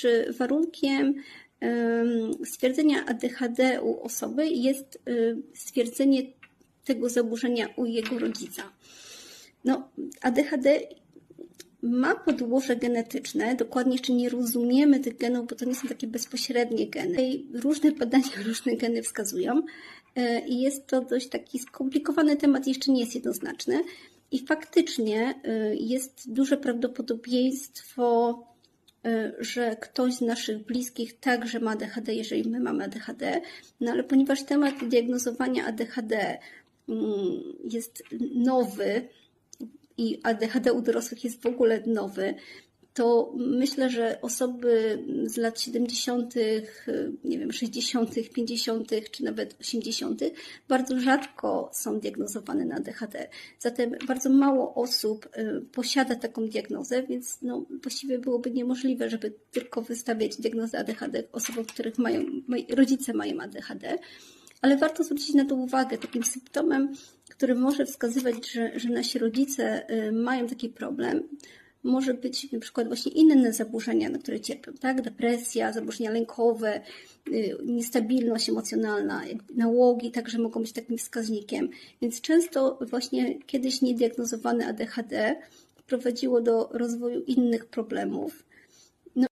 czy warunkiem em, stwierdzenia ADHD u osoby jest y, stwierdzenie tego zaburzenia u jego rodzica. No, ADHD ma podłoże genetyczne, dokładnie jeszcze nie rozumiemy tych genów, bo to nie są takie bezpośrednie geny. Różne badania różne geny wskazują e, i jest to dość taki skomplikowany temat, jeszcze nie jest jednoznaczny. I faktycznie e, jest duże prawdopodobieństwo, że ktoś z naszych bliskich także ma ADHD, jeżeli my mamy ADHD, no ale ponieważ temat diagnozowania ADHD mm, jest nowy, i ADHD u dorosłych jest w ogóle nowy, to myślę, że osoby z lat 70., nie wiem, 60., 50., czy nawet 80., bardzo rzadko są diagnozowane na ADHD. Zatem bardzo mało osób y, posiada taką diagnozę, więc no, właściwie byłoby niemożliwe, żeby tylko wystawiać diagnozę ADHD osobom, których mają, rodzice mają ADHD ale warto zwrócić na to uwagę. Takim symptomem, który może wskazywać, że, że nasi rodzice y, mają taki problem, może być na przykład właśnie inne zaburzenia, na które cierpią, tak? Depresja, zaburzenia lękowe, y, niestabilność emocjonalna, nałogi także mogą być takim wskaźnikiem. Więc często właśnie kiedyś niediagnozowane ADHD prowadziło do rozwoju innych problemów.